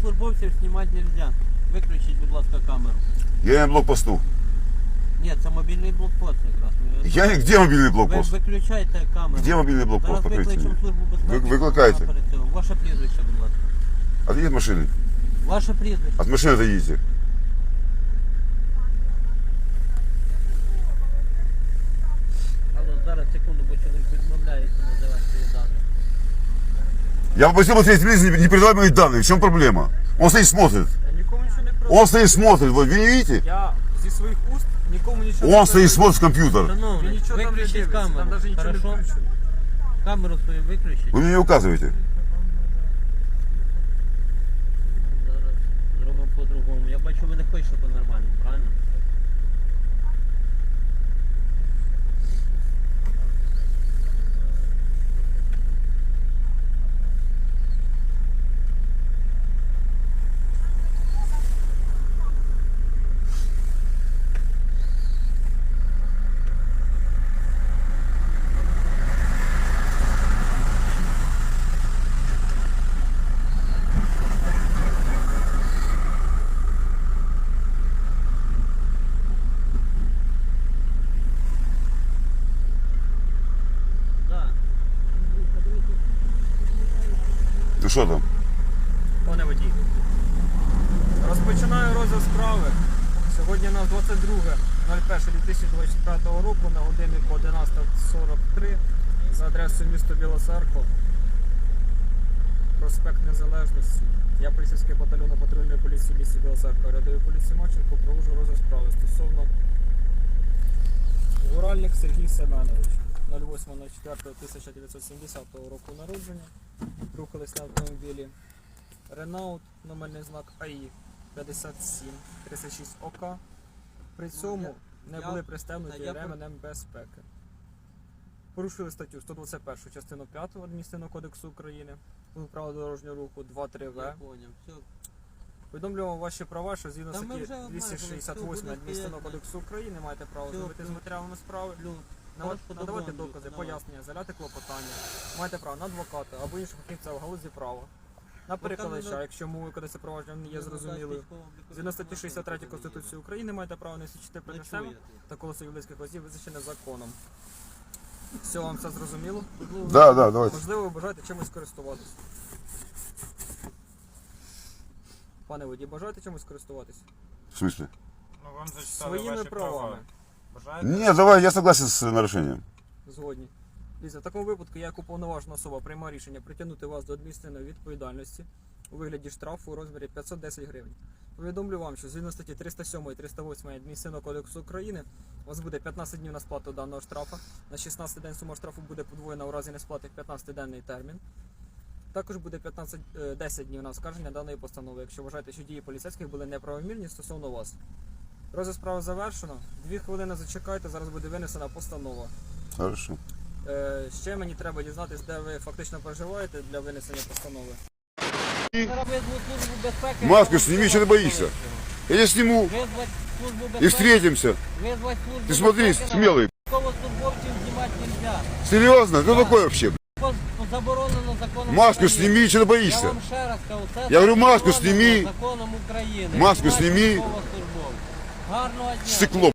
військовослужбовців знімати нельзя. Виключіть, будь ласка, камеру. Я на блокпосту. Ні, це мобільний блокпост якраз. Ви- Я не- где мобильный Ви блокпост? виключайте камеру. Где мобильный блокпост? Зараз Покажите викличемо мне. службу безпеки. Ви- викликайте. Вона перед цим. Ваше прізвище, будь ласка. Отойдите от машины. Ваше прізвище. От машины отойдите. Алло, зараз секунду, бо чоловік відмовляється називати свої дані. Я попросил посмотреть не, не передавай мои данные. В чем проблема? Он стоит смотрит. Я нікому нічого не про. Он стоит смотрит. Вот, вы не видите? Я зі своїх уст нікому нічого Он не стоит смотрит в компьютер. Він Шановний, нічого там не виключіть дивиться, камеру. там навіть нічого не Хорошо? включено. Камеру свою виключіть. Вы мне не указываете. Зараз зробимо по-другому. Я бачу, ви не хочете по-нормальному, правильно? Что там? Пане водій. Розпочинаю розгляд справи. Сьогодні у нас 22.01.2024 року на годиннику 11.43 за адресою місто Білоцерков. Проспект Незалежності. Я поліцейський батальйону патрульної поліції місті Білоцерква. Рядовий поліції Маченко проводжу розгляд справи стосовно Гуральник Сергій Семенович 08.04.1970 року народження. Рухались на автомобілі Renault, номерний знак АІ 5736 ОК. При цьому не були пристебнуті ременем безпеки. Порушили статтю 121 частину 5 Адміністративного кодексу України. Пункт правил дорожнього руху 2.3В. Я Повідомлюємо ваші права, що згідно статті вже обмежили, все 268 буде Адміністративного кодексу України маєте право зробити з матеріалами справи. Надавати докази, пояснення, заляти клопотання. Маєте право на адвоката або іншого фахівця в галузі права. На перекладача, якщо мови кодексу провадження не є зрозумілою. Згідно статті 63 Конституції України маєте право не свідчити проти себе та колесо юридичних осіб визначене законом. Все, вам все зрозуміло? Да, да, давайте. Можливо, ви бажаєте чимось користуватись. Пане водій, бажаєте чимось користуватись? В смысле? Ну, вам зачитали Своїми ваші права. правами. Бажаєте? Нет, давай, я согласен с нарушением. Згодні. Дивіться, в такому випадку я як уповноважена особа приймаю рішення притягнути вас до адміністративної відповідальності у вигляді штрафу у розмірі 510 гривень. Повідомлю вам, що згідно статті 307 і 308 Адміністративного кодексу України у вас буде 15 днів на сплату даного штрафа. На 16 день сума штрафу буде подвоєна у разі несплати в 15-денний термін. Також буде 15, е, 10 днів на оскарження даної постанови, якщо вважаєте, що дії поліцейських були неправомірні стосовно вас. Розгляд справи завершено. Дві хвилини зачекайте, зараз буде винесена постанова. Хорошо. Е, ще мені треба дізнатися, де ви фактично проживаєте для винесення постанови. Зараз визву службу безпеки. Маску я сними, вам что ты все боишься? розповім. Я тебя сниму Визвати службу безпеки. и встретимся. Визвати службу Ты смотри, безпеки, смелый. Військовослужбовців знімати нельзя. Серьезно? Кто такой вообще? По- Заборонено законом Маску України. сними, что ты Я боишься? вам ще раз кажу, це Я говорю, маску заборонено сними. Законом України. Маску Знімати сними. військовослужбовців. Гарного дня. Стекло.